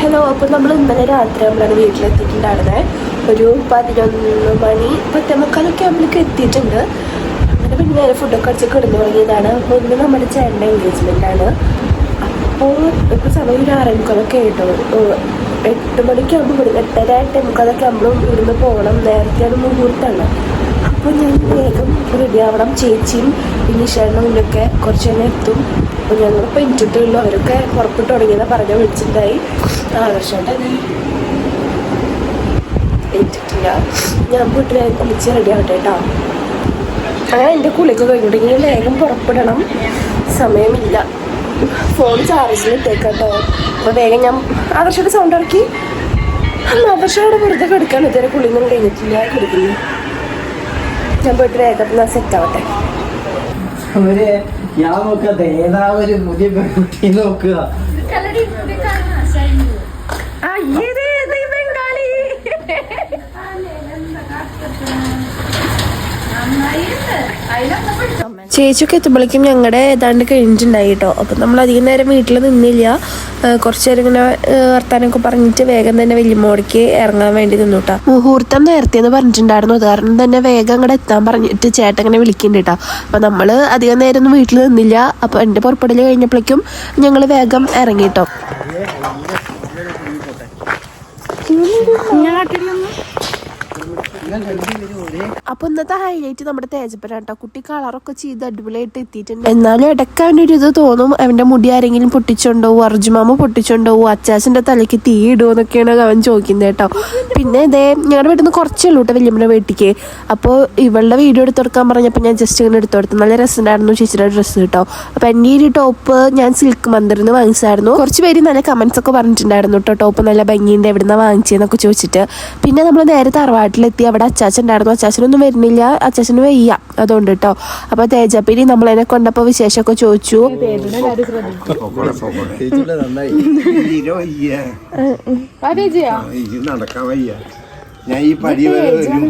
Hello അപ്പോൾ നമ്മൾ ഇന്നലെ രാത്രി നമ്മളാണ് വീട്ടിലെത്തിയിട്ടുണ്ടായിരുന്നത് ഒരു പതിനൊന്ന് മണി പത്തേമുക്കാലൊക്കെ ആകുമ്പോഴേക്ക് എത്തിയിട്ടുണ്ട്. അങ്ങനെ പിന്നെ നേരെ ഫുഡൊക്കെ അടിച്ച് കിടന്നു തുടങ്ങിയതാണ്. അപ്പോൾ ഇന്ന് നമ്മുടെ ചേട്ടന്റെ എൻഗേജ്മെന്റാണ് അപ്പോൾ ഇപ്പോൾ സമയം ഒരു ആറേമുക്കാലൊക്കെ ആയിട്ടോ? എട്ട് മണിക്കാകുമ്പോൾ ഇവിടെ എട്ടര എട്ടേ മുക്കാലൊക്കെ ആകുമ്പോൾ ഇവിടുന്ന് പോകണം നേരത്തെയാണ് മുഹൂർത്തമാണ്. അപ്പോൾ ഞാൻ വേഗം റെഡി ആവണം. ചേച്ചിയും ഇനീഷേട്ടനും മുന്നൊക്കെ കുറച്ച് തന്നെ എത്തും. അപ്പോൾ ഞങ്ങളിപ്പോൾ എനിച്ചിട്ടുള്ളൂ അവരൊക്കെ പുറപ്പെട്ട് തുടങ്ങിയെന്ന് പറഞ്ഞ വിളിച്ചിട്ടുണ്ടായി. ആകർഷോട്ടെ എനിച്ചിട്ടില്ല ഞാൻ വേഗം കുളിച്ച് റെഡി ആവട്ടെ കേട്ടോ അങ്ങനെ എന്റെ കുളിക്ക് കഴിഞ്ഞിട്ടെങ്കിൽ വേഗം പുറപ്പെടണം. സമയമില്ല. ഫോൺ ചാർജിൽ ഇട്ടേക്കാട്ടോ അപ്പോൾ വേഗം ഞാൻ ആദർശയുടെ സൗണ്ട് ഇറക്കി. ആദർശയുടെ വെറുതെ കിടക്കാൻ ഇതുവരെ കുളിയൊന്നും കഴിഞ്ഞിട്ടില്ല. കിടക്കുന്നു ഞാൻ പോയിട്ട് വേഗം സെറ്റ് ആവട്ടെ. ഞാൻ നോക്കാത്ത ഏതാ ഒരു പുതിയ പെൺകുട്ടി നോക്കുക? ചേച്ചിയൊക്കെ എത്തുമ്പോഴേക്കും ഞങ്ങളുടെ ഏതാണ്ട് കഴിഞ്ഞിട്ടുണ്ടായി കേട്ടോ അപ്പം നമ്മൾ അധികം നേരം വീട്ടിൽ നിന്നില്ല. കുറച്ച് നേരം ഇങ്ങനെ വർത്താനൊക്കെ വർത്താനമൊക്കെ പറഞ്ഞിട്ട് വേഗം തന്നെ വല്യമ്മോടേക്ക് ഇറങ്ങാൻ വേണ്ടി നിന്നു കേട്ടോ മുഹൂർത്തം നേരത്തെ എന്ന് പറഞ്ഞിട്ടുണ്ടായിരുന്നു. അത് കാരണം തന്നെ വേഗം അങ്ങോട്ട് എത്താൻ പറഞ്ഞിട്ട് ചേട്ടൻ ഇങ്ങനെ വിളിക്കുന്നുണ്ട് കേട്ടോ അപ്പം നമ്മൾ അധികം നേരം ഒന്നും വീട്ടിൽ നിന്നില്ല. അപ്പോൾ എന്റെ പുറപ്പെടൽ കഴിഞ്ഞപ്പോഴേക്കും ഞങ്ങൾ വേഗം ഇറങ്ങി കേട്ടോ അപ്പൊ ഇന്നത്തെ ഹൈലൈറ്റ് നമ്മുടെ തേജപ്പന കേട്ടോ കളറൊക്കെ ചെയ്ത് അടിപൊളിയായിട്ട് എത്തിയിട്ടുണ്ട്. എന്നാലും ഇടയ്ക്ക് അവന്റെ ഒരു ഇത് തോന്നും. അവന്റെ മുടി ആരെങ്കിലും പൊട്ടിച്ചുണ്ടാവും അർജുമാമ പൊട്ടിച്ചുണ്ടാവും അച്ചാച്ചന്റെ തലയ്ക്ക് തീ ഇടുമെന്നൊക്കെയാണ് അവൻ ചോദിക്കുന്നത് കേട്ടോ. പിന്നെ ഇതേ ഞങ്ങളുടെ വീട്ടിൽ നിന്ന് കുറച്ചേ ഉള്ളൂ കേട്ടോ വല്യമ്മയുടെ വീട്ടിക്ക്. അപ്പോൾ ഇവളുടെ വീഡിയോ എടുത്ത് കൊടുക്കാൻ പറഞ്ഞപ്പോൾ ഞാൻ ജസ്റ്റ് ഇങ്ങനെ എടുത്തു കൊടുത്തു. നല്ല രസമുണ്ടായിരുന്നു ചേച്ചിയുടെ ഡ്രസ്സ് കേട്ടോ. അപ്പൊ എന്റെ ഒരു ടോപ്പ് ഞാൻ സിൽക്ക് മന്ദിറിൽ വാങ്ങിച്ചായിരുന്നു കുറച്ച് പേര് നല്ല കമന്റ്സ് ഒക്കെ പറഞ്ഞിട്ടുണ്ടായിരുന്നു കേട്ടോ. ടോപ്പ് നല്ല ഭംഗിയുണ്ട് എവിടെ നിന്ന് വാങ്ങിച്ചതെന്നൊക്കെ ചോദിച്ചിട്ട്. പിന്നെ നമ്മൾ നേരെ തറവാട്ടിലെത്തി. അവിടെ അച്ചാച്ചൻ ഉണ്ടായിരുന്നു. അച്ചാച്ചനൊന്നും വരുന്നില്ല. അച്ചാച്ചന് വയ്യ. അതുകൊണ്ട് കേട്ടോ അപ്പൊ തേജപ്പിനി നമ്മളതിനെ കൊണ്ടപ്പോ വിശേഷമൊക്കെ ചോദിച്ചു. നടക്കാൻ വയ്യ. ഞാൻ ഈ പടി വരെ വരും.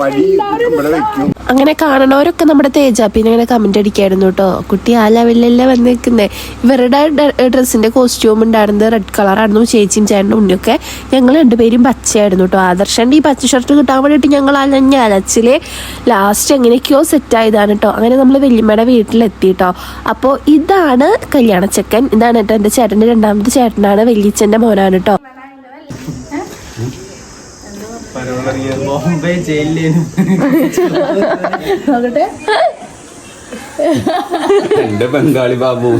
വടി ഇവിടെ വെക്കും. അങ്ങനെ കാണണവരൊക്കെ നമ്മുടെ തേജാപ്പിനെ ഇങ്ങനെ കമന്റ് അടിക്കായിരുന്നു കേട്ടോ. കുട്ടി ആ ലെവലിലല്ലേ നിൽക്കുന്നത് ഇവരുടെ ഡ്രസ്സിന്റെ കോസ്റ്റ്യൂം ഉണ്ടായിരുന്നത് റെഡ് കളറായിരുന്നു ചേച്ചിയും ചേട്ടനും ഉണ്ണിയൊക്കെ. ഞങ്ങൾ രണ്ടുപേരും പച്ചയായിരുന്നു കേട്ടോ. ആദർശന്റെ ഈ പച്ച ഷർട്ട് കിട്ടാൻ വേണ്ടിയിട്ട് ഞങ്ങൾ അലഞ്ഞ അലച്ചിൽ ലാസ്റ്റ് എങ്ങനെയൊക്കെയോ സെറ്റ് ആയതാണ് കേട്ടോ. അങ്ങനെ നമ്മൾ വല്യമ്മയുടെ വീട്ടിലെത്തി കേട്ടോ. അപ്പോൾ ഇതാണ് കല്യാണച്ചക്കൻ. ഇതാണ് കേട്ടോ എന്റെ ചേട്ടന്റെ രണ്ടാമത്തെ ചേട്ടനാണ് വല്യച്ഛന്റെ മോനാണ് കേട്ടോ. ബോംബെ ജയിലിലേനും എന്റെ ബംഗാളി ബാബു.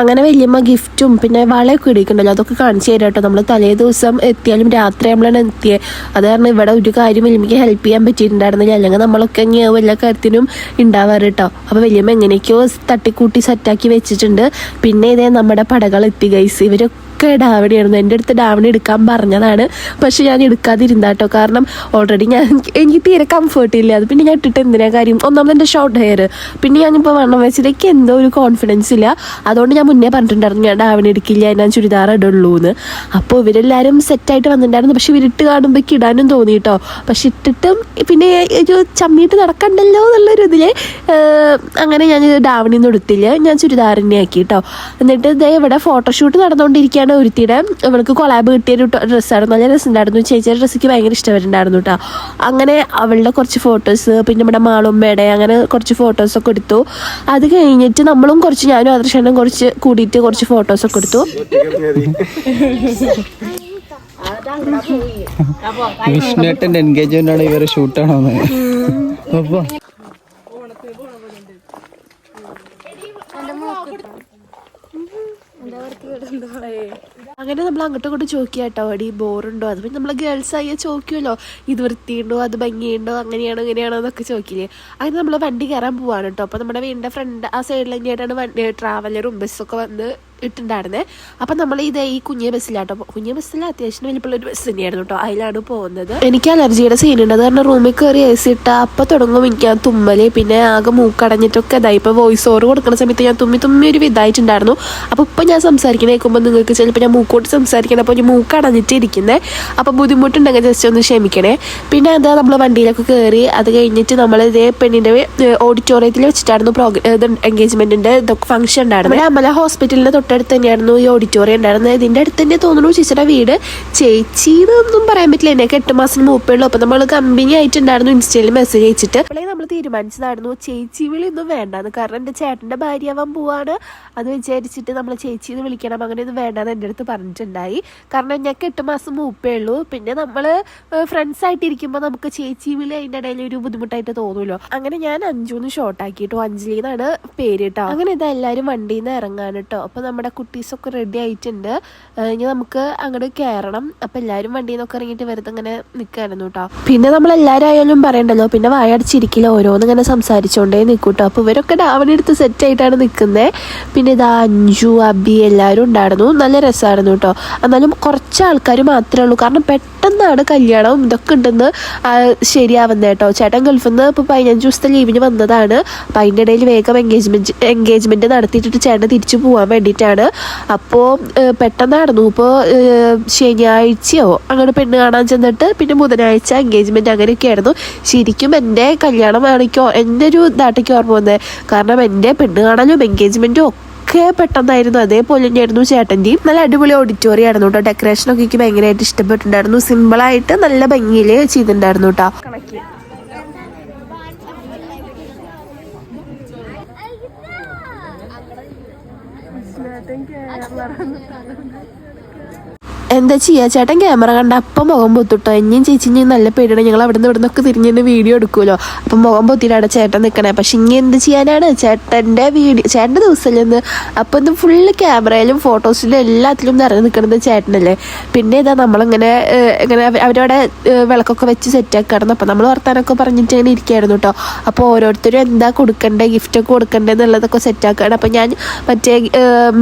അങ്ങനെ വല്യമ്മ ഗിഫ്റ്റും പിന്നെ വളയൊക്കെ ഇടിക്കണ്ടല്ലോ. അതൊക്കെ കാണിച്ചു തരാം കേട്ടോ. നമ്മൾ തലേ ദിവസം എത്തിയാലും രാത്രി നമ്മളാണ് എത്തിയത് അത് കാരണം ഇവിടെ ഒരു കാര്യം വല്യമ്മയ്ക്ക് ഹെൽപ്പ് ചെയ്യാൻ പറ്റിയിട്ടുണ്ടായിരുന്നില്ല. അല്ലെങ്കിൽ നമ്മളൊക്കെ ഇനി എല്ലാ കാര്യത്തിനും ഉണ്ടാവാറ് കേട്ടോ. അപ്പോൾ വല്യമ്മ എങ്ങനെയൊക്കെയോ തട്ടിക്കൂട്ടി സെറ്റാക്കി വെച്ചിട്ടുണ്ട്. പിന്നെ ഇതേ നമ്മുടെ പടകൾ എത്തി ഗൈസ് ഇവരൊക്കെ ഡാവണിയായിരുന്നു. എന്റെ അടുത്ത് ഡാവണി എടുക്കാൻ പറഞ്ഞതാണ്. പക്ഷെ ഞാൻ എടുക്കാതിരുന്നാട്ടോ കാരണം ഓൾറെഡി ഞാൻ എനിക്ക് തീരെ കംഫർട്ട് ഇല്ല. അത് പിന്നെ ഞാൻ ഇട്ടിട്ട് എന്തിനാ കാര്യം? ഒന്നാമത് എന്റെ ഷോർട്ട് ഹെയർ പിന്നെ ഞാനിപ്പോൾ വണ്ണം വെച്ചിലേക്ക് എന്തോ ഒരു കോൺഫിഡൻസ് ഇല്ല. അതുകൊണ്ട് ഞാൻ മുന്നേ പറഞ്ഞിട്ടുണ്ടായിരുന്നു ഞാൻ ഡാവണി എടുക്കില്ല ഞാൻ ചുരിദാർ ഇടുള്ളൂ എന്ന് അപ്പോൾ ഇവരെല്ലാവരും സെറ്റായിട്ട് വന്നിട്ടുണ്ടായിരുന്നു. പക്ഷെ ഇവരിട്ട് കാണുമ്പോൾ ഇടാനും തോന്നി കേട്ടോ പക്ഷെ ഇട്ടിട്ടും പിന്നെ ഒരു ചമ്മിയിട്ട് നടക്കണ്ടല്ലോ എന്നുള്ളൊരു ഇതിൽ അങ്ങനെ ഞാൻ ഡാവണി ഒന്നും എടുത്തില്ല. ഞാൻ ചുരിദാറിനെ ആക്കി കേട്ടോ എന്നിട്ട് ഇതേ ഇവിടെ ഫോട്ടോഷൂട്ട് നടന്നുകൊണ്ടിരിക്കുകയാണ് ഒരുത്തിയുടെ അവൾക്ക് കൊളാബ് കിട്ടിയൊരു ഡ്രസ്സായിരുന്നു നല്ല രസമുണ്ടായിരുന്നു. ചേച്ചിയുടെ ഡ്രസ്സിക്ക് ഭയങ്കര ഇഷ്ടപ്പെട്ടുണ്ടായിരുന്നു കേട്ടോ അങ്ങനെ അവളുടെ കുറച്ച് ഫോട്ടോസ് പിന്നെ നമ്മുടെ മാളുമ്മയുടെ അങ്ങനെ കുറച്ച് ഫോട്ടോസൊക്കെ എടുത്തു. അത് കഴിഞ്ഞിട്ട് നമ്മളും കുറച്ച് ഞാനും ആദർശനും കുറച്ച് കൂടിയിട്ട് കുറച്ച് ഫോട്ടോസൊക്കെ എടുത്തു. വിഷ്ണുട്ടന്റെ എൻഗേജ്മെന്റ് ആണ് ഇവരെ ഷൂട്ടാണോ അപ്പൊ അങ്ങനെ നമ്മൾ അങ്ങോട്ടും ഇങ്ങോട്ടും ചോദിക്കുക കേട്ടോ അടി ബോറുണ്ടോ? അത് നമ്മൾ ഗേൾസ് ആയി ചോക്കിയല്ലോ ഇത് വൃത്തിയുണ്ടോ? അത് ഭംഗിയുണ്ടോ? അങ്ങനെയാണോ ഇങ്ങനെയാണോ എന്നൊക്കെ ചോദിക്കില്ലേ? അങ്ങനെ നമ്മൾ വണ്ടി കയറാൻ പോവാണ് കേട്ടോ. അപ്പൊ നമ്മുടെ വീടിന്റെ ഫ്രണ്ട് ആ സൈഡിൽ തന്നെയായിട്ടാണ് വണ്ടി ട്രാവലറും ബസ്സൊക്കെ വന്ന് ഇട്ടുണ്ടായിരുന്നേ അപ്പം നമ്മൾ ഇത് ഈ കുഞ്ഞു ബസ്സിലാട്ടോ കുഞ്ഞു ബസ്സിൽ അത്യാവശ്യം വലിയപ്പോൾ ഒരു ബസ് തന്നെയായിരുന്നു കേട്ടോ. അതിലാണ് പോകുന്നത്. എനിക്ക് അലർജിയുടെ സീൻ ഉണ്ട്. കാരണം റൂമിൽ കയറി എ സി ഇട്ടാൽ അപ്പം തുടങ്ങും എനിക്ക് ആ തുമ്മൽ. പിന്നെ ആകെ മൂക്കടഞ്ഞിട്ടൊക്കെ ഇതായി ഇപ്പോൾ വോയിസ് ഓവർ കൊടുക്കുന്ന സമയത്ത് ഞാൻ തുമ്മി തുമ്മി ഒരു വിധായിട്ടുണ്ടായിരുന്നു അപ്പോൾ ഇപ്പം ഞാൻ സംസാരിക്കണ കേൾക്കുമ്പോൾ നിങ്ങൾക്ക് ചിലപ്പോൾ ഞാൻ മൂക്കോട്ട് സംസാരിക്കണം അപ്പോൾ ഞാൻ മൂക്കടഞ്ഞിട്ട് ഇരിക്കുന്നത് അപ്പോൾ ബുദ്ധിമുട്ടുണ്ടെങ്കിൽ ജസ്റ്റ് ഒന്ന് ക്ഷമിക്കണേ. പിന്നെ എന്താ നമ്മൾ വണ്ടിയിലൊക്കെ കയറി അത് കഴിഞ്ഞിട്ട് നമ്മൾ ഇതേ പെണ്ണിന്റെ ഓഡിറ്റോറിയത്തിൽ വെച്ചിട്ടായിരുന്നു പ്രോഗ്രാം എൻഗേജ്മെന്റിന്റെ ഇതൊക്കെ ഫംഗ്ഷൻ ഉണ്ടായിരുന്നു. അമല ഹോസ്പിറ്റലിന്റെ തൊട്ടടുത്ത് തന്നെയായിരുന്നു ഈ ഓഡിറ്റോറിയം ഉണ്ടായിരുന്നത്. ഇതിന്റെ അടുത്ത് തന്നെ തോന്നുന്നു ചേച്ചിയുടെ വീട്. ചേച്ചി എന്നൊന്നും പറയാൻ പറ്റില്ല. എന്നൊക്കെ എട്ട് മാസത്തിന് മൂപ്പേള്ളൂ അപ്പോൾ നമ്മൾ കമ്പനി ആയിട്ടുണ്ടായിരുന്നു. ഇൻസ്റ്റയിൽ മെസ്സേജ് അയച്ചിട്ട്. അപ്പോഴേ നമ്മൾ തീരുമാനിച്ചതായിരുന്നു. ചേച്ചി വിളി ഒന്നും വേണ്ടാന്ന്. കാരണം എന്റെ ചേട്ടന്റെ ഭാര്യയാവാൻ പോവാണ്. അത് വിചാരിച്ചിട്ട് നമ്മൾ ചേച്ചി എന്ന് വിളിക്കണം അങ്ങനെയൊന്നും വേണ്ടാന്ന് എന്റെ അടുത്ത് പറഞ്ഞിട്ടുണ്ടായി. കാരണം ഞങ്ങൾക്ക് എട്ട് മാസം മൂപ്പേ ഉള്ളൂ. പിന്നെ നമ്മൾ ഫ്രണ്ട്സ് ആയിട്ടിരിക്കുമ്പോൾ നമുക്ക് ചേച്ചി വിളി അതിന്റെ ഇടയിൽ ഒരു ബുദ്ധിമുട്ടായിട്ട് തോന്നുമല്ലോ അങ്ങനെ ഞാൻ അഞ്ചൂന്ന് ഒന്ന് ആക്കിയിട്ടു. അഞ്ജലി എന്നാണ് പേര് കേട്ടോ. അങ്ങനെ ഇതാ എല്ലാവരും വണ്ടിയിൽ നിന്ന് ഇറങ്ങാൻ കേട്ടോ. അപ്പോൾ നമ്മുടെ കുട്ടീസൊക്കെ റെഡി ആയിട്ടുണ്ട്. ഇനി നമുക്ക് അങ്ങോട്ട് കയറണം അപ്പം എല്ലാവരും വണ്ടിയിൽ നിന്നൊക്കെ ഇറങ്ങിയിട്ട് വെറുതെ ഇങ്ങനെ നിൽക്കായിരുന്നു കേട്ടോ പിന്നെ നമ്മൾ എല്ലാവരും ആയാലും പറയണ്ടല്ലോ പിന്നെ വായടച്ചിരിക്കില്ല ഓരോന്ന് ഇങ്ങനെ സംസാരിച്ചുകൊണ്ടേ കേട്ടോ അപ്പോൾ ഇവരൊക്കെ ഡാവണെടുത്ത് സെറ്റ് ആയിട്ടാണ് നിൽക്കുന്നത് പിന്നെ ഇതാ അഞ്ജു അബി എല്ലാവരും ഉണ്ടായിരുന്നു. നല്ല രസമായിരുന്നു കേട്ടോ എന്നാലും കുറച്ച് ആൾക്കാർ മാത്രമേ ഉള്ളൂ. കാരണം പെട്ടെന്നാണ് കല്യാണം ഇതൊക്കെ ഉണ്ടെന്ന് ശരിയാവുന്നത് കേട്ടോ. ചേട്ടൻ ഗൾഫിൽ നിന്ന് ഇപ്പോൾ പതിനഞ്ച് ദിവസത്തെ ലീവിന് വന്നതാണ്. അപ്പം അതിന്റെ ഇടയിൽ വേഗം എൻഗേജ്മെന്റ് എൻഗേജ്മെന്റ് നടത്തിയിട്ട് ചേട്ടൻ തിരിച്ചു പോകാൻ വേണ്ടിയിട്ടാണ്. അപ്പോൾ പെട്ടെന്നായിരുന്നു. ഇപ്പോൾ ശനിയാഴ്ചയോ അങ്ങനെ പെണ്ണ് കാണാൻ ചെന്നിട്ട് പിന്നെ ബുധനാഴ്ച എൻഗേജ്മെന്റ് അങ്ങനെയൊക്കെയായിരുന്നു. ശരിക്കും എന്റെ കല്യാണമാണ് എനിക്ക് എന്റെ ഒരു ഇതാട്ടേക്ക് ഓർമ്മ വന്നത് കാരണം എന്റെ പെണ്ണ് കാണാനും എൻഗേജ്മെന്റും ഒക്കെ പെട്ടെന്നായിരുന്നു. അതേപോലെ തന്നെയായിരുന്നു ചേട്ടന്റെയും നല്ല അടിപൊളി ഓഡിറ്റോറിയം ആയിരുന്നു കേട്ടോ ഡെക്കറേഷൻ ഒക്കെ എനിക്ക് ഭയങ്കരമായിട്ട് ഇഷ്ടപ്പെട്ടിട്ടുണ്ടായിരുന്നു. സിമ്പിളായിട്ട് നല്ല ഭംഗിയിൽ ചെയ്തിട്ടുണ്ടായിരുന്നു കേട്ടോ എന്താ ചെയ്യാ? ചേട്ടൻ ക്യാമറ കണ്ട അപ്പം മുഖം പൊത്തിട്ടോ. എന്നെയും ചേച്ചിഞ്ഞും നല്ല പേടിയാണ്. ഞങ്ങൾ അവിടെ നിന്ന് ഇവിടെ നിന്നൊക്കെ തിരിഞ്ഞിട്ട് വീഡിയോ എടുക്കുമല്ലോ. അപ്പം മുഖം പൊത്തിയിട്ടാണ് ചേട്ടൻ നിൽക്കണേ പക്ഷെ ഇനി എന്ത് ചെയ്യാനാണ്? ചേട്ടന്റെ വീഡിയോ ചേട്ടന്റെ ദിവസമല്ലെന്ന് അപ്പം ഇത് ഫുള്ള് ക്യാമറയിലും ഫോട്ടോസിലും എല്ലാത്തിലും നിറഞ്ഞു നിൽക്കുന്നത് ചേട്ടനല്ലേ. പിന്നെ ഇതാ നമ്മളിങ്ങനെ ഇങ്ങനെ അവരവിടെ വിളക്കൊക്കെ വെച്ച് സെറ്റാക്കി കിടന്നു അപ്പം നമ്മൾ വർത്താനൊക്കെ പറഞ്ഞിട്ട് ഇങ്ങനെ ഇരിക്കുകയായിരുന്നു കേട്ടോ അപ്പോൾ ഓരോരുത്തരും എന്താ കൊടുക്കണ്ടേ? ഗിഫ്റ്റൊക്കെ കൊടുക്കണ്ടേ എന്നുള്ളതൊക്കെ സെറ്റാക്കുകയാണ് അപ്പം ഞാൻ മറ്റേ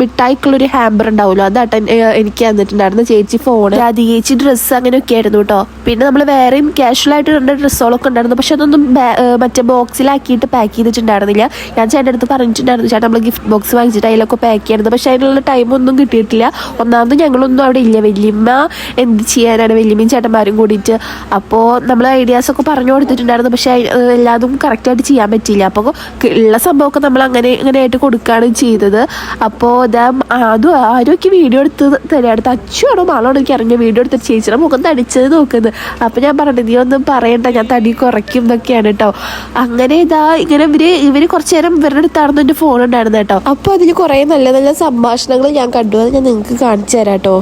മിഠായിക്കുള്ളൊരു ഹാമ്പർ ഉണ്ടാവുമല്ലോ. അതാട്ടെ എനിക്ക് തന്നിട്ടുണ്ടായിരുന്നു. ചേച്ചി ഫോൺ രാധികേച്ചി ഡ്രസ്സ് അങ്ങനെയൊക്കെ ആയിരുന്നു കേട്ടോ പിന്നെ നമ്മൾ വേറെയും കാഷ്വൽ ആയിട്ട് രണ്ട് ഡ്രസ്സുകളൊക്കെ ഉണ്ടായിരുന്നു. പക്ഷെ അതൊന്നും മറ്റേ ബോക്സിലാക്കിയിട്ട് പാക്ക് ചെയ്തിട്ടുണ്ടായിരുന്നില്ല. ഞാൻ ചേട്ടന്റെ അടുത്ത് പറഞ്ഞിട്ടുണ്ടായിരുന്നു ചേട്ടാ നമ്മൾ ഗിഫ്റ്റ് ബോക്സ് വാങ്ങിച്ചിട്ട് അതിലൊക്കെ പാക്ക് ചെയ്യണത്. പക്ഷെ അതിനുള്ള ടൈമൊന്നും കിട്ടിയിട്ടില്ല. ഒന്നാമത് ഞങ്ങളൊന്നും അവിടെ ഇല്ല. വല്യമ്മ എന്ത് ചെയ്യാനാണ് വല്യമ്മയും ചേട്ടന്മാരും കൂടിയിട്ട്. അപ്പോൾ നമ്മൾ ഐഡിയാസ് ഒക്കെ പറഞ്ഞു കൊടുത്തിട്ടുണ്ടായിരുന്നു. പക്ഷെ എല്ലാതും കറക്റ്റായിട്ട് ചെയ്യാൻ പറ്റിയില്ല. അപ്പോൾ ഉള്ള സംഭവമൊക്കെ നമ്മൾ അങ്ങനെ ഇങ്ങനെ ആയിട്ട് കൊടുക്കുകയാണ് ചെയ്തത്. അപ്പോൾ ഇതാ അതും ആരൊക്കെ വീഡിയോ എടുത്ത് തരാടുത്ത് അച്ചുവാണോ മാളാണോ എനിക്ക് ഇറങ്ങിയ വീഡിയോ എടുത്ത് ചേച്ചിയുടെ മുഖം തടിച്ചത് നോക്കുന്നത്. അപ്പോൾ ഞാൻ പറഞ്ഞത് നീ ഒന്നും പറയണ്ട ഞാൻ തടി കുറയ്ക്കും എന്നൊക്കെയാണ് കേട്ടോ അങ്ങനെ ഇതാ ഇങ്ങനെ ഇവർ ഇവർ കുറച്ചു നേരം ഇവരുടെ അടുത്താണെന്ന് എന്റെ ഫോൺ ഉണ്ടായിരുന്നു കേട്ടോ അപ്പോൾ അതിൽ കുറേ നല്ല നല്ല സംഭാഷണങ്ങൾ ഞാൻ കണ്ടു. അത് ഞാൻ നിങ്ങൾക്ക് കാണിച്ചു തരാം കേട്ടോ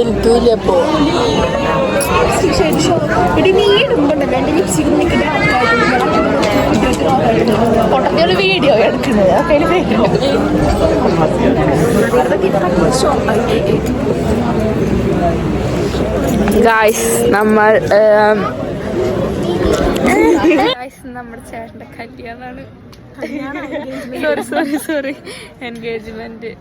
എനിക്കില്ലപ്പോ വീഡിയോ എടുക്കുന്നത്. ഗായ്സ് നമ്മൾ ഗായ്സ് നമ്മുടെ ചേട്ടന്റെ കല്യാണമാണ് സോറി സോറി സോറി എൻഗേജ്മെന്റ്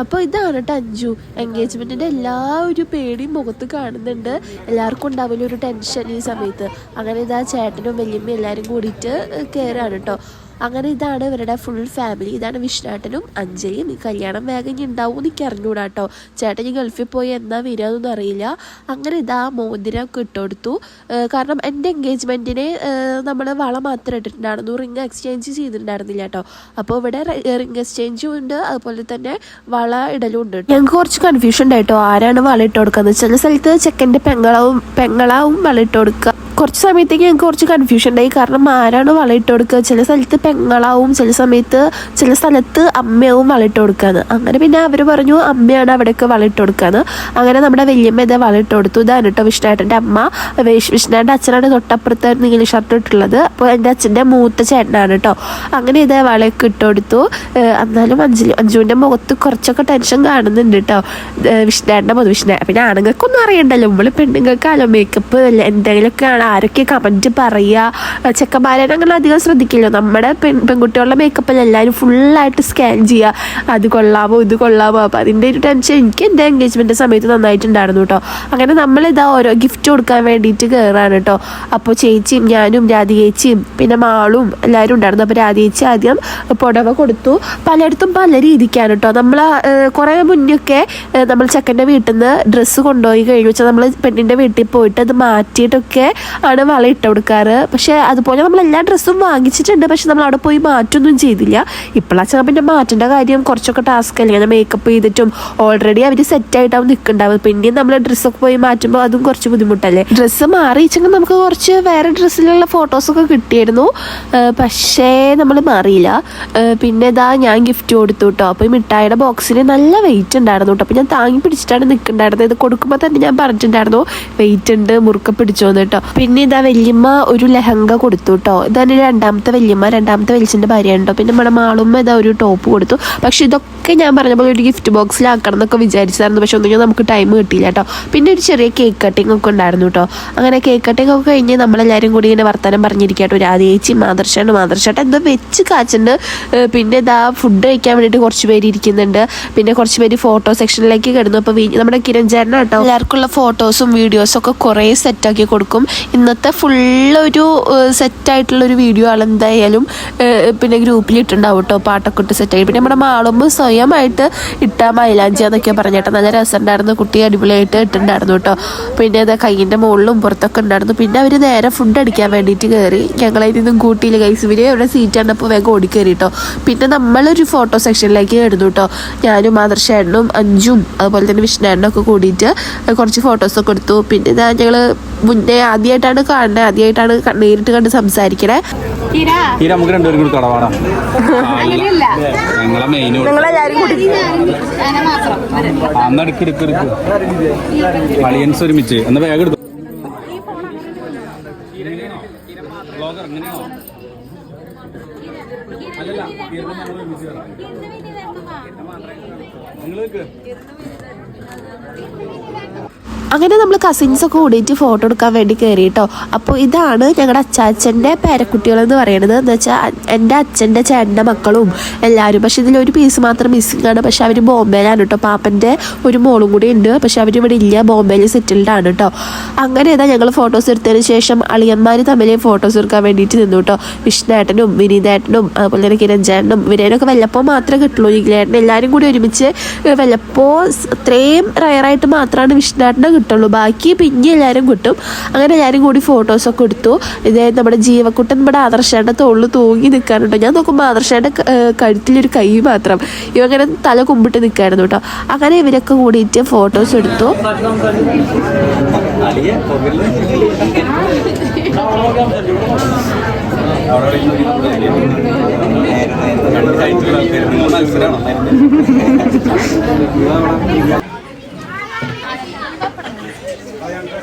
അപ്പോൾ ഇതാണ് കേട്ടോ അഞ്ജു. എൻഗേജ്മെന്റിന്റെ എല്ലാ ഒരു പേടിയും മുഖത്ത് കാണുന്നുണ്ട്. എല്ലാവർക്കും ഉണ്ടാവില്ല ഒരു ടെൻഷൻ ഈ സമയത്ത്. അങ്ങനെ ഇതാ ചേട്ടനും വല്യമ്മയും എല്ലാരും കൂടിയിട്ട് കയറാണ് കേട്ടോ അങ്ങനെ ഇതാണ് ഇവരുടെ ഫുൾ ഫാമിലി ഇതാണ് വിഷ്ണാട്ടനും അഞ്ജലിയും. ഈ കല്യാണം വേഗം ഇനി ഉണ്ടാവും എനിക്ക് അറിഞ്ഞൂടാ കേട്ടോ ചേട്ടൻ ഈ ഗൾഫിൽ പോയി എന്നാ വരികയെന്നൊന്നും അറിയില്ല. അങ്ങനെ ഇതാ മോതിരമൊക്കെ ഇട്ടുകൊടുത്തു. കാരണം എന്റെ എൻഗേജ്മെന്റിനെ നമ്മൾ വള മാത്രം ഇട്ടിട്ടുണ്ടായിരുന്നു. റിങ് എക്സ്ചേഞ്ച് ചെയ്തിട്ടുണ്ടായിരുന്നില്ല കേട്ടോ അപ്പോൾ ഇവിടെ റിങ് എക്സ്ചേഞ്ചും ഉണ്ട്. അതുപോലെ തന്നെ വള ഇടലും ഉണ്ട് ഞങ്ങൾക്ക് കുറച്ച് കൺഫ്യൂഷൻ ഉണ്ടായിട്ടോ ആരാണ് വള ഇട്ട് കൊടുക്കുന്നത് ചില സ്ഥലത്ത് ചെക്കന്റെ പെങ്ങളാവും പെങ്ങളാവും വള ഇട്ട് കൊടുക്കുക കുറച്ച് സമയത്തേക്ക് ഞങ്ങൾക്ക് കുറച്ച് കൺഫ്യൂഷൻ ഉണ്ടായി. കാരണം ആരാണ് വളയിട്ട് കൊടുക്കുക? ചില സ്ഥലത്ത് പെങ്ങളാവും ചില സമയത്ത് ചില സ്ഥലത്ത് അമ്മയാവും വളയിട്ട് കൊടുക്കാന്ന്. അങ്ങനെ പിന്നെ അവർ പറഞ്ഞു അമ്മയാണ് അവിടെയൊക്കെ വളയിട്ട് കൊടുക്കാന്ന്. അങ്ങനെ നമ്മുടെ വല്യമ്മ ഇതേ വളയിട്ട് കൊടുത്തു. ഇതാണ് കേട്ടോ വിഷ്ണുവേട്ടന്റെ അമ്മ. വിഷ്ണുട്ടന്റെ അച്ഛനാണ് തൊട്ടപ്പുറത്ത് നീല ഷർട്ട് ഇട്ടുള്ളത് അപ്പോൾ എന്റെ അച്ഛന്റെ മൂത്ത ചേട്ടനാണ് കേട്ടോ. അങ്ങനെ ഇതേ വളയൊക്കെ ഇട്ട് കൊടുത്തു. എന്നാലും അഞ്ജലി അഞ്ജുവിന്റെ മുഖത്ത് കുറച്ചൊക്കെ ടെൻഷൻ കാണുന്നുണ്ട് കേട്ടോ. വിഷ്ണുവേട്ടന്റെ മുഖം വിഷ്ണു പിന്നെ ആണുങ്ങൾക്കൊന്നും അറിയണ്ടല്ലോ. നമ്മൾ പെണ്ണുങ്ങൾക്കാലോ മേക്കപ്പ് എന്തെങ്കിലുമൊക്കെ ആണ് ആരൊക്കെ കമന്റ് പറയുക ചെക്കന്മാരെ അങ്ങനെ അധികം ശ്രദ്ധിക്കില്ല. നമ്മുടെ പെൺ പെൺകുട്ടികളുടെ മേക്കപ്പിൽ എല്ലാവരും ഫുള്ളായിട്ട് സ്കാൻ ചെയ്യുക അത് കൊള്ളാമോ ഇത് കൊള്ളാമോ അപ്പോൾ അതിന്റെ ഒരു ടെൻഷൻ എനിക്ക് എന്റെ എൻഗേജ്മെന്റ് സമയത്ത് നന്നായിട്ടുണ്ടായിരുന്നു കേട്ടോ അങ്ങനെ നമ്മളിതാ ഓരോ ഗിഫ്റ്റ് കൊടുക്കാൻ വേണ്ടിയിട്ട് കയറാണ് കേട്ടോ അപ്പോൾ ചേച്ചിയും ഞാനും രാധികേച്ചിയും പിന്നെ മാളും എല്ലാവരും ഉണ്ടായിരുന്നു. അപ്പോൾ രാധികേച്ചി ആദ്യം പുടവ കൊടുത്തു. പലയിടത്തും പല രീതിക്കാണ് കേട്ടോ നമ്മൾ കുറേ മുന്നൊക്കെ നമ്മൾ ചെക്കന്റെ വീട്ടിൽ നിന്ന് ഡ്രസ്സ് കൊണ്ടുപോയി കഴിഞ്ഞു. വെച്ചാൽ നമ്മൾ പെണ്ണിന്റെ വീട്ടിൽ പോയിട്ട് അത് മാറ്റിയിട്ടൊക്കെ ആണ് വള ഇട്ട് കൊടുക്കാറ്. പക്ഷേ അതുപോലെ നമ്മൾ എല്ലാ ഡ്രസ്സും വാങ്ങിച്ചിട്ടുണ്ട്. പക്ഷെ നമ്മൾ അവിടെ പോയി മാറ്റൊന്നും ചെയ്തില്ല. ഇപ്പോഴാച്ചാൽ പിന്നെ മാറ്റേണ്ട കാര്യം. കുറച്ചൊക്കെ ടാസ്ക് അല്ലേ? മേക്കപ്പ് ചെയ്തിട്ടും ഓൾറെഡി അവർ സെറ്റായിട്ടാവും നിൽക്കുന്നുണ്ടാവും പിന്നെയും നമ്മൾ ഡ്രസ്സൊക്കെ പോയി മാറ്റുമ്പോൾ അതും കുറച്ച് ബുദ്ധിമുട്ടല്ലേ? ഡ്രസ്സ് മാറിയിച്ചെങ്കിൽ നമുക്ക് കുറച്ച് വേറെ ഡ്രസ്സിലുള്ള ഫോട്ടോസൊക്കെ കിട്ടിയിരുന്നു. പക്ഷേ നമ്മൾ മാറിയില്ല. പിന്നെ ഇതാ ഞാൻ ഗിഫ്റ്റ് കൊടുത്തു കേട്ടോ അപ്പോൾ ഈ മിഠായിയുടെ ബോക്സിന് നല്ല വെയിറ്റ് ഉണ്ടായിരുന്നു കേട്ടോ അപ്പോൾ ഞാൻ താങ്ങി പിടിച്ചിട്ടാണ് നിൽക്കുന്നുണ്ടായിരുന്നത് ഇത് കൊടുക്കുമ്പോൾ തന്നെ ഞാൻ പറഞ്ഞിട്ടുണ്ടായിരുന്നു വെയിറ്റ് ഉണ്ട് മുറുക്ക പിടിച്ചോന്ന് കേട്ടോ പിന്നെ ഇതാ വല്യമ്മ ഒരു ലെഹങ്ക കൊടുത്തു കേട്ടോ ഇതാണ് രണ്ടാമത്തെ വല്യമ്മ രണ്ടാമത്തെ വലിച്ചിന്റെ ഭാര്യയാണ് കേട്ടോ പിന്നെ നമ്മുടെ മാളുമ്മ ഇതാ ഒരു ടോപ്പ് കൊടുത്തു. പക്ഷെ ഇതൊക്കെ ഞാൻ പറഞ്ഞ പോലെ ഒരു ഗിഫ്റ്റ് ബോക്സിലാക്കണം എന്നൊക്കെ വിചാരിച്ചായിരുന്നു പക്ഷെ ഒന്നും നമുക്ക് ടൈം കിട്ടിയില്ല കേട്ടോ പിന്നെ ഒരു ചെറിയ കേക്ക് കട്ടിംഗ് ഒക്കെ ഉണ്ടായിരുന്നു കേട്ടോ അങ്ങനെ കേക്ക് കട്ടിംഗ് ഒക്കെ കഴിഞ്ഞ് നമ്മളെല്ലാവരും കൂടി ഇങ്ങനെ വർത്തമാനം പറഞ്ഞിരിക്കട്ടോ ഒരു ആദ്യേച്ചി മാതൃശാണ് മാതൃശാട്ട് എന്തോ വെച്ച് കാച്ചുണ്ട്. പിന്നെ ഇതാ ഫുഡ് കഴിക്കാൻ വേണ്ടിയിട്ട് കുറച്ച് പേര് ഇരിക്കുന്നുണ്ട്. പിന്നെ കുറച്ച് പേര് ഫോട്ടോ സെക്ഷനിലേക്ക് കിടന്നു. അപ്പോൾ നമ്മുടെ കിരൺ കേട്ടോ എല്ലാവർക്കുള്ള ഫോട്ടോസും വീഡിയോസും ഒക്കെ കുറേ സെറ്റാക്കി കൊടുക്കും. ഇന്നത്തെ ഫുള്ളൊരു ഒരു ഒരു വീഡിയോ ആണ് എന്തായാലും പിന്നെ ഗ്രൂപ്പിൽ ഇട്ടുണ്ടാവും കേട്ടോ പാട്ടൊക്കെ സെറ്റാക്കി പിന്നെ നമ്മുടെ മാളുമ്പ് സ്വയമായിട്ട് ഇട്ട മൈലാഞ്ചി എന്നൊക്കെ പറഞ്ഞിട്ട് നല്ല രസമുണ്ടായിരുന്നു. കുട്ടി അടിപൊളിയായിട്ട് ഇട്ടുണ്ടായിരുന്നു കേട്ടോ പിന്നെ അത് കയ്യിന്റെ മുകളിലും പുറത്തൊക്കെ ഉണ്ടായിരുന്നു. പിന്നെ അവർ നേരെ ഫുഡ് അടിക്കാൻ വേണ്ടിയിട്ട് കയറി ഞങ്ങളതിൽ നിന്നും കൂട്ടിയില്ല കൈസ് ഇവർ അവിടെ സീറ്റ് കണ്ടപ്പോൾ വേഗം ഓടി കേട്ടോ പിന്നെ നമ്മളൊരു ഫോട്ടോ സെക്ഷനിലേക്ക് കയറുന്നു കേട്ടോ ഞാനും മാതൃശേണനും അഞ്ചും അതുപോലെ തന്നെ ഒക്കെ കൂടിയിട്ട് കുറച്ച് ഫോട്ടോസൊക്കെ എടുത്തു. പിന്നെ ഞങ്ങൾ മുന്നേ ആദ്യമായിട്ടാണ് കാണുന്നത് ആദ്യമായിട്ടാണ് നേരിട്ട് കണ്ട് സംസാരിക്കണേ. നമുക്ക് രണ്ടുപേരും കൂടി കടവാടാം ഞങ്ങളെ മെയിൻ അന്ന് എടുക്ക് എടുക്ക് എടുക്ക്. അളിയൻസ് ഒരുമിച്ച്. എന്നാ വേഗം എടുത്തു? അല്ലല്ല നിങ്ങൾ അങ്ങനെ നമ്മൾ കസിൻസ് ഒക്കെ കൂടിയിട്ട് ഫോട്ടോ എടുക്കാൻ വേണ്ടി കയറി കേട്ടോ അപ്പോൾ ഇതാണ് ഞങ്ങളുടെ അച്ചാച്ചന്റെ പേരക്കുട്ടികൾ എന്ന് പറയുന്നത് എന്ന് വെച്ചാൽ എന്റെ അച്ഛന്റെ ചേട്ടന്റെ മക്കളും എല്ലാവരും പക്ഷേ ഇതിലൊരു പീസ് മാത്രം മിസ്സിംഗ് ആണ്. പക്ഷെ അവർ ബോംബെയിലാണ് കേട്ടോ പാപ്പന്റെ ഒരു മോളും കൂടി ഉണ്ട്. പക്ഷെ അവർ ഇവിടെ ഇല്ല. ബോംബെയിൽ സെറ്റിൽഡ് ആണ് കേട്ടോ അങ്ങനെ ഇതാ ഞങ്ങൾ ഫോട്ടോസ് എടുത്തതിന് ശേഷം അളിയന്മാർ തമ്മിൽ ഫോട്ടോസ് എടുക്കാൻ വേണ്ടിയിട്ട് നിന്നു കേട്ടോ വിഷ്ണേട്ടനും വിനീതേട്ടനും അതുപോലെ തന്നെ കിരൺ ചേട്ടനും വിനയനൊക്കെ വല്ലപ്പോൾ മാത്രമേ കിട്ടുള്ളൂ. നിഖിലേട്ടൻ എല്ലാവരും കൂടി ഒരുമിച്ച് വല്ലപ്പോൾ ഇത്രയും റയറായിട്ട് മാത്രമാണ് വിഷ്ണുവേട്ടനെ കിട്ടുള്ളൂ ബാക്കി പിന്നെ എല്ലാവരും കിട്ടും അങ്ങനെ എല്ലാവരും കൂടി ഫോട്ടോസൊക്കെ എടുത്തു ഇതേ നമ്മുടെ ജീവക്കുട്ടൻ നമ്മുടെ ആദർശേന്റെ തോളിൽ തൂങ്ങി നിൽക്കാനുണ്ടോ ഞാൻ നോക്കുമ്പോൾ ആദർശേന്റെ കഴുത്തിലൊരു കൈ മാത്രം ഇവ അങ്ങനെ തല കുമ്പിട്ട് നിൽക്കായിരുന്നു കേട്ടോ അങ്ങനെ ഇവരൊക്കെ കൂടിയിട്ട് ഫോട്ടോസ് എടുത്തു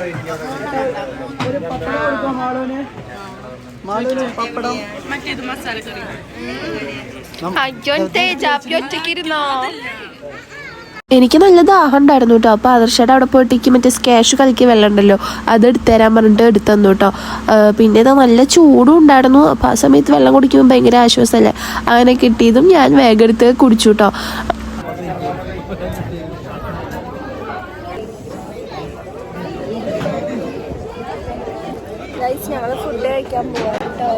നിങ്ങൾ മത്സരമാണോ എനിക്ക് നല്ല ദാഹം ഉണ്ടായിരുന്നു കേട്ടോ. അപ്പോൾ ആദർശയുടെ അവിടെ പോയിട്ടേക്ക് മറ്റേ സ്കാഷ് കലക്കി വെള്ളം ഉണ്ടല്ലോ അത് എടുത്തുതരാൻ പറഞ്ഞിട്ട് എടുത്തു കേട്ടോ. പിന്നെ ഇത് നല്ല ചൂടും ഉണ്ടായിരുന്നു. അപ്പോൾ ആ സമയത്ത് വെള്ളം കുടിക്കുമ്പോൾ ഭയങ്കര ആശ്വാസമല്ലേ? അങ്ങനെ കിട്ടിയതും ഞാൻ വേഗം എടുത്ത് കുടിച്ചു കേട്ടോ. ഞങ്ങൾ ഫുഡ് കഴിക്കാൻ പോവാം കേട്ടോ.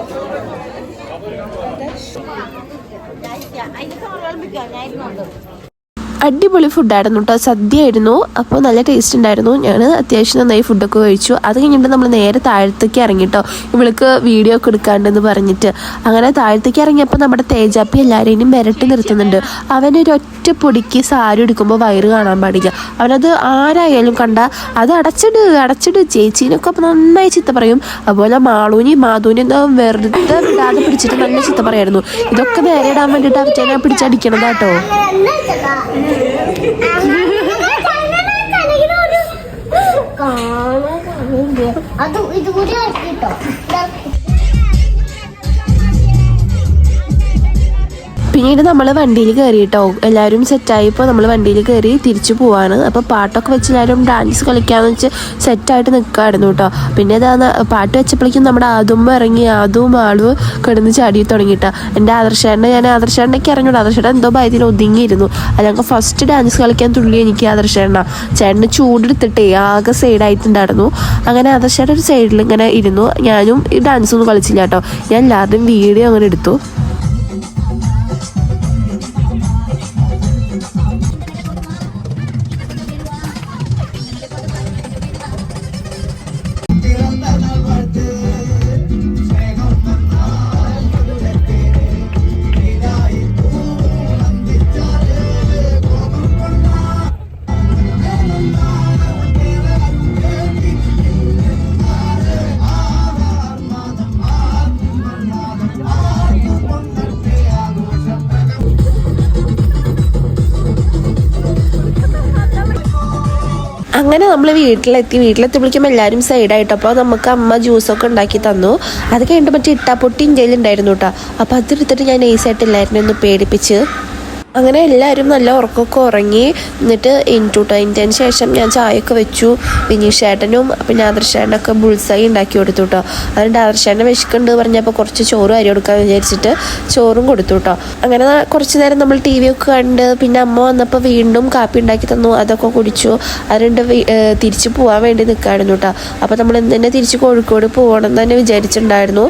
അടിപൊളി ഫുഡായിരുന്നു കേട്ടോ സദ്യ ആയിരുന്നു അപ്പോൾ നല്ല ടേസ്റ്റ് ഉണ്ടായിരുന്നു. ഞാൻ അത്യാവശ്യം നന്നായി ഫുഡൊക്കെ കഴിച്ചു. അത് കഴിഞ്ഞിട്ട് നമ്മൾ നേരെ താഴത്തേക്ക് ഇറങ്ങി കേട്ടോ ഇവൾക്ക് വീഡിയോ ഒക്കെ എടുക്കാണ്ടെന്ന് പറഞ്ഞിട്ട്. അങ്ങനെ താഴത്തേക്ക് ഇറങ്ങിയപ്പോൾ നമ്മുടെ തേജാപ്പി എല്ലാവരെയും വിരട്ടി നിർത്തുന്നുണ്ട്. അവനൊരു ഒറ്റ പൊടിക്ക് സാരി എടുക്കുമ്പോൾ വയറ് കാണാൻ പാടില്ല. അവനത് ആരായാലും കണ്ട അത് അടച്ചിട് അടച്ചിട്. ചേച്ചീനൊക്കെ നന്നായി ചിത്ത പറയും. അതുപോലെ മാളൂനി മാധൂനി വെറുതെ വിടാതെ പിടിച്ചിട്ട് നല്ല ചിത്ത പറയായിരുന്നു. ഇതൊക്കെ നേരെ ഇടാൻ വേണ്ടിയിട്ട് അവറ്റേനെ പിടിച്ചടിക്കണതാട്ടോ 아, 또, 이거 우리가 있다. പിന്നീട് നമ്മൾ വണ്ടിയിൽ കയറി കേട്ടോ എല്ലാവരും സെറ്റായിപ്പോൾ നമ്മൾ വണ്ടിയിൽ കയറി തിരിച്ചു പോവാണ്. അപ്പോൾ പാട്ടൊക്കെ വെച്ച് എല്ലാവരും ഡാൻസ് കളിക്കാന്ന് വെച്ച് സെറ്റായിട്ട് നിൽക്കുകയായിരുന്നു കേട്ടോ പിന്നെ ഇതാ പാട്ട് വെച്ചപ്പോഴേക്കും നമ്മുടെ ആദും ഇറങ്ങി ആദും ആളും കിടന്ന് ചാടി തുടങ്ങിയിട്ടാ. എന്റെ ആദർശേട്ടനെ ഞാൻ ആദർശേട്ടനൊക്കെ ഇറങ്ങിയിട്ട് ആദർശേട്ടൻ എന്തോ ഭയത്തിൽ ഒതുങ്ങിയിരുന്നു. ഞങ്ങൾക്ക് ഫസ്റ്റ് ഡാൻസ് കളിക്കാൻ തുള്ളി എനിക്ക് ആദർശേട്ടനാ. ചേട്ടന് ചൂടെടുത്തിട്ടേ ആകെ സൈഡായിട്ടുണ്ടായിരുന്നു അങ്ങനെ ആദർശേട്ടൻ ഒരു സൈഡിൽ ഇങ്ങനെ ഇരുന്നു. ഞാനും ഈ ഡാൻസ് ഒന്നും കളിച്ചില്ല കേട്ടോ ഞാൻ എല്ലാവരുടെയും വീഡിയോ അങ്ങനെ എടുത്തു. അങ്ങനെ നമ്മൾ വീട്ടിലെത്തി വിളിക്കുമ്പോൾ എല്ലാവരും സൈഡായിട്ട്. അപ്പോൾ നമുക്ക് അമ്മ ജ്യൂസൊക്കെ ഉണ്ടാക്കി തന്നു. അത് കഴിഞ്ഞിട്ട് മറ്റേ ഇട്ടാപ്പൊട്ടി ഇന്ത്യയിൽ ഉണ്ടായിരുന്നു കേട്ടോ അപ്പോൾ അതെടുത്തിട്ട് ഞാൻ നൈസായിട്ടില്ലായിരുന്നു ഒന്ന് പേടിപ്പിച്ച് അങ്ങനെ എല്ലാവരും നല്ല ഉറക്കമൊക്കെ ഉറങ്ങി എന്നിട്ട് ഇന്റൂട്ടോ ടൈന്റതിന് ശേഷം ഞാൻ ചായയൊക്കെ വെച്ചു. വിനീഷ് ചേട്ടനും പിന്നെ ആദർശേട്ടനൊക്കെ ബുൾസായി ഉണ്ടാക്കി കൊടുത്തു കേട്ടോ അതുകൊണ്ട് ആദർശേട്ടനെ വിശക്കുണ്ട് പറഞ്ഞപ്പോൾ കുറച്ച് ചോറും അരി കൊടുക്കാൻ വിചാരിച്ചിട്ട് ചോറും കൊടുത്തു കേട്ടോ അങ്ങനെ കുറച്ച് നേരം നമ്മൾ ടി ഒക്കെ കണ്ട് പിന്നെ അമ്മ വന്നപ്പോൾ വീണ്ടും കാപ്പി ഉണ്ടാക്കി തന്നു. അതൊക്കെ കുടിച്ചു. അതുകൊണ്ട് തിരിച്ചു പോകാൻ വേണ്ടി നിൽക്കായിരുന്നു കേട്ടോ അപ്പോൾ നമ്മൾ ഇന്ന് തന്നെ തിരിച്ച് കോഴിക്കോട് പോകണം എന്ന് തന്നെ വിചാരിച്ചിട്ടുണ്ടായിരുന്നു.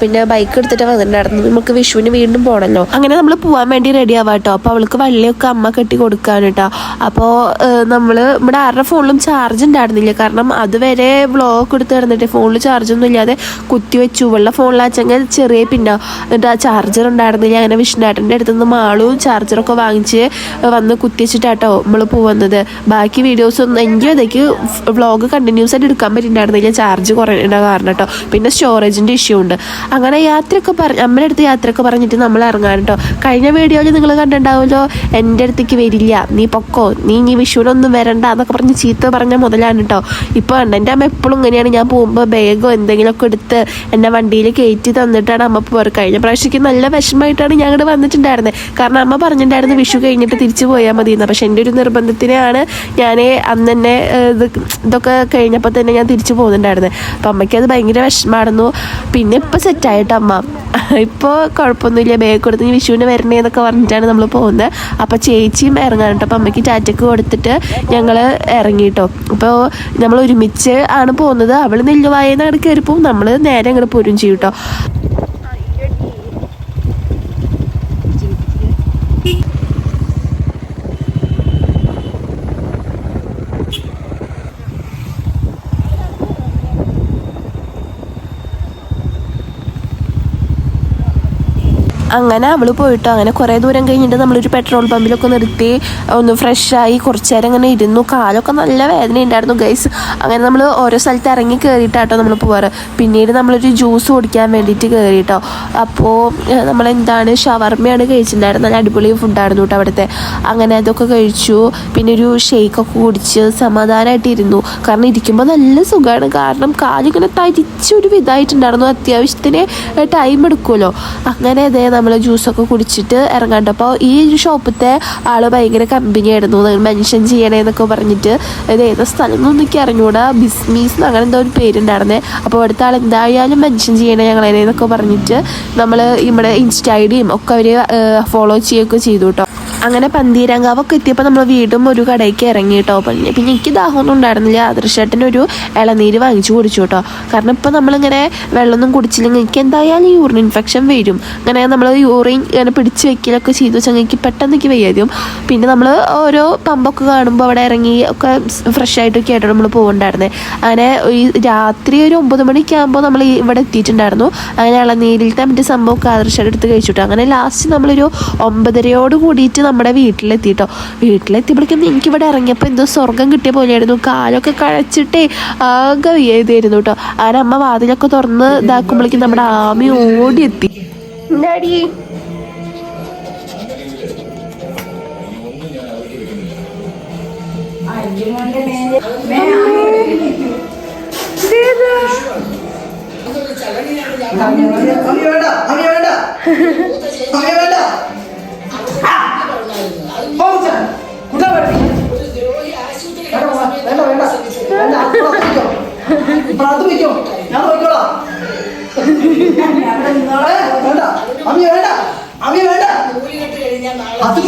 പിന്നെ ബൈക്ക് എടുത്തിട്ട് വന്നിട്ടുണ്ടായിരുന്നു. നമുക്ക് വിഷുവിന് വീണ്ടും പോകണമല്ലോ അങ്ങനെ നമ്മൾ പോകാൻ വേണ്ടി റെഡി ആവാം അപ്പോൾ അവൾക്ക് വള്ളിയൊക്കെ അമ്മ കെട്ടി കൊടുക്കാൻ കേട്ടോ അപ്പോൾ നമ്മൾ ഇവിടെ ആരുടെ ഫോണിലും ചാർജ് ഉണ്ടായിരുന്നില്ല. കാരണം അതുവരെ വ്ളോഗ് എടുത്ത് കിടന്നിട്ട് ഫോണിൽ ചാർജൊന്നും ഇല്ലാതെ കുത്തി വെച്ചു. വെള്ള ഫോണിലാച്ചെങ്കിൽ ചെറിയ പിന്നെ എന്നിട്ട് ആ ചാർജർ ഉണ്ടായിരുന്നില്ല. അങ്ങനെ വിഷ്ണുവേട്ടന്റെ അടുത്ത് നിന്ന് മാളും ചാർജറൊക്കെ വാങ്ങിച്ച് വന്ന് കുത്തി വെച്ചിട്ടാട്ടോ നമ്മൾ പോകുന്നത് ബാക്കി വീഡിയോസ് ഒന്നും എനിക്ക് അതേക്ക് വ്ളോഗ് കണ്ടിന്യൂസ് ആയിട്ട് എടുക്കാൻ പറ്റിയിട്ടുണ്ടായിരുന്നില്ല ചാർജ് കുറയുന്ന കാരണം കേട്ടോ പിന്നെ സ്റ്റോറേജിന്റെ ഇഷ്യൂ ഉണ്ട്. അങ്ങനെ യാത്രയൊക്കെ പറഞ്ഞ് അമ്മയുടെ അടുത്ത് യാത്രയൊക്കെ പറഞ്ഞിട്ട് നമ്മൾ ഇറങ്ങാൻ കേട്ടോ കഴിഞ്ഞ വീഡിയോയിൽ നിങ്ങൾ കണ്ടിട്ടുണ്ടാവുമല്ലോ എന്റെ അടുത്തേക്ക് വരില്ല നീ പൊക്കോ നീ ഇനി വിഷുവിനൊന്നും വരണ്ട എന്നൊക്കെ പറഞ്ഞ് ചീത്ത പറഞ്ഞ മുതലാണ് കേട്ടോ ഇപ്പോൾ ഉണ്ട് എന്റെ അമ്മ എപ്പോഴും ഇങ്ങനെയാണ് ഞാൻ പോകുമ്പോൾ ബാഗോ എന്തെങ്കിലുമൊക്കെ എടുത്ത് എന്നെ വണ്ടിയിൽ കയറ്റി തന്നിട്ടാണ് അമ്മ പോകാറ് കഴിഞ്ഞ പ്രാവശ്യക്ക് നല്ല വിഷമമായിട്ടാണ് ഇവിടെ വന്നിട്ടുണ്ടായിരുന്നത് കാരണം അമ്മ പറഞ്ഞിട്ടുണ്ടായിരുന്നു വിഷു കഴിഞ്ഞിട്ട് തിരിച്ചു പോയാൽ മതി എന്ന് പക്ഷെ എന്റെ ഒരു നിർബന്ധത്തിനെയാണ് ഞാൻ അന്ന് തന്നെ ഇത് ഇതൊക്കെ കഴിഞ്ഞപ്പോൾ തന്നെ ഞാൻ തിരിച്ചു പോകുന്നുണ്ടായിരുന്നത് അപ്പം അമ്മയ്ക്ക് അത് ഭയങ്കര വിഷമമായിരുന്നു പിന്നെ ഇപ്പോൾ സെറ്റായിട്ട് അമ്മ? ഇപ്പോൾ കുഴപ്പമൊന്നുമില്ല ബാഗ് കൊടുത്ത് വിഷുവിന് വരണേ എന്നൊക്കെ പറഞ്ഞിട്ടാണ് നമ്മൾ പോകുന്നത്. അപ്പോൾ ചേച്ചിയും ഇറങ്ങാനുണ്ട്. അപ്പോൾ അമ്മയ്ക്ക് ടാറ്റക്ക് കൊടുത്തിട്ട് ഞങ്ങൾ ഇറങ്ങിയിട്ടോ അപ്പോൾ നമ്മൾ ഒരുമിച്ച് ആണ് പോകുന്നത്. അവൾ നെല്ലുവായെന്ന് അങ്ങോട്ട് നമ്മൾ നേരെ അങ്ങോട്ട് പോരും ചെയ്യും കേട്ടോ അങ്ങനെ അവൾ പോയിട്ടോ അങ്ങനെ കുറേ ദൂരം കഴിഞ്ഞിട്ട് നമ്മളൊരു പെട്രോൾ പമ്പിലൊക്കെ നിർത്തി ഒന്ന് ഫ്രഷായി കുറച്ച് നേരം അങ്ങനെ ഇരുന്നു. കാലൊക്കെ നല്ല വേദന ഉണ്ടായിരുന്നു ഗൈസ് അങ്ങനെ നമ്മൾ ഓരോ സ്ഥലത്ത് ഇറങ്ങി കയറിയിട്ടാട്ടോ നമ്മൾ പോവാറ്. പിന്നീട് നമ്മളൊരു ജ്യൂസ് കുടിക്കാൻ വേണ്ടിയിട്ട് കയറിയിട്ടോ അപ്പോൾ നമ്മളെന്താണ് ഷവർമ്മയാണ് കഴിച്ചിട്ടുണ്ടായിരുന്നത്. നല്ല അടിപൊളി ഫുഡായിരുന്നു കേട്ടോ അവിടുത്തെ. അങ്ങനെ അതൊക്കെ കഴിച്ചു. പിന്നെ ഒരു ഷേക്കൊക്കെ കുടിച്ച് സമാധാനമായിട്ട് ഇരുന്നു കാരണം ഇരിക്കുമ്പോൾ നല്ല സുഖമാണ് കാരണം കാലിങ്ങനെ തരിച്ചൊരു വിധമായിട്ടുണ്ടായിരുന്നു. അത്യാവശ്യത്തിന് ടൈം എടുക്കുമല്ലോ. അങ്ങനെ അതേ നമ്മൾ ജ്യൂസൊക്കെ കുടിച്ചിട്ട് ഇറങ്ങാണ്ട് അപ്പോൾ ഈ ഷോപ്പത്തെ ആൾ ഭയങ്കര കമ്പനി ആയിരുന്നു മെൻഷൻ ചെയ്യണേന്നൊക്കെ പറഞ്ഞിട്ട് ഇത് ഏതാ സ്ഥലം എന്നൊന്നും അറിഞ്ഞുകൂടാ ബിസ്മീസ് അങ്ങനെ എന്തോ ഒരു പേരുണ്ടായിരുന്നേ. അപ്പോൾ അവിടുത്തെ ആൾ എന്തായാലും മെൻഷൻ ചെയ്യണേ ഞങ്ങളതിനെന്നൊക്കെ പറഞ്ഞിട്ട് നമ്മൾ ഇവിടെ ഇൻസ്റ്റ ഐ ഡിയും ഒക്കെ അവർ ഫോളോ ചെയ്യുകയൊക്കെ ചെയ്തു കേട്ടോ. അങ്ങനെ പന്തീരങ്കാവൊക്കെ എത്തിയപ്പോൾ നമ്മൾ വീടും ഒരു കടയ്ക്ക് ഇറങ്ങി കേട്ടോ പിന്നെ എനിക്ക് ദാഹമൊന്നും ഉണ്ടായിരുന്നില്ല. ആദർശേട്ടന് ഒരു ഇളനീര് വാങ്ങിച്ചു കുടിച്ചു കേട്ടോ കാരണം ഇപ്പോൾ നമ്മളിങ്ങനെ വെള്ളമൊന്നും കുടിച്ചില്ലെങ്കിൽ എനിക്ക് എന്തായാലും യൂറിൻ ഇൻഫെക്ഷൻ വരും. അങ്ങനെ നമ്മൾ യൂറിൻ ഇങ്ങനെ പിടിച്ചു വെക്കലൊക്കെ ചെയ്തു വെച്ചാൽ എനിക്ക് പെട്ടെന്ന് എനിക്ക് വയ്യാതും പിന്നെ നമ്മൾ ഓരോ പമ്പൊക്കെ കാണുമ്പോൾ അവിടെ ഇറങ്ങി ഒക്കെ ഫ്രഷ് ആയിട്ടൊക്കെ ആയിട്ട് നമ്മൾ പോകണ്ടായിരുന്നത് അങ്ങനെ ഈ രാത്രി ഒരു ഒമ്പത് മണിയൊക്കെ ആകുമ്പോൾ നമ്മൾ ഇവിടെ എത്തിയിട്ടുണ്ടായിരുന്നു. അങ്ങനെ ഇളനീരിലത്തെ മറ്റേ സംഭവമൊക്കെ ആദർശയുടെ അടുത്ത് കഴിച്ചിട്ടു അങ്ങനെ ലാസ്റ്റ് നമ്മളൊരു ഒമ്പതരയോട് കൂടിയിട്ട് നമ്മുടെ വീട്ടിലെത്തിട്ടോ വീട്ടിലെത്തിയപ്പോഴേക്കും എനിക്കിവിടെ ഇറങ്ങിയപ്പോൾ എന്തോ സ്വർഗം കിട്ടിയ പോലെയായിരുന്നു കാലൊക്കെ കഴിച്ചിട്ടേ ആകെ വയ്യായിരുന്നു കേട്ടോ അങ്ങനെ അമ്മ വാതിലൊക്കെ തുറന്ന് ഇതാക്കുമ്പോഴേക്കും നമ്മുടെ ആമി ഓടിയെത്തി എന്താടി അമ്മ വേണ്ട അമ്മ വേണ്ട അമ്മ വേണ്ട വേണ്ട പണത്ത് വയ്ക്കോ ഞാൻ നോക്കോളാം വേണ്ട അമ്മി വേണ്ട അമ്മി വേണ്ട. അത്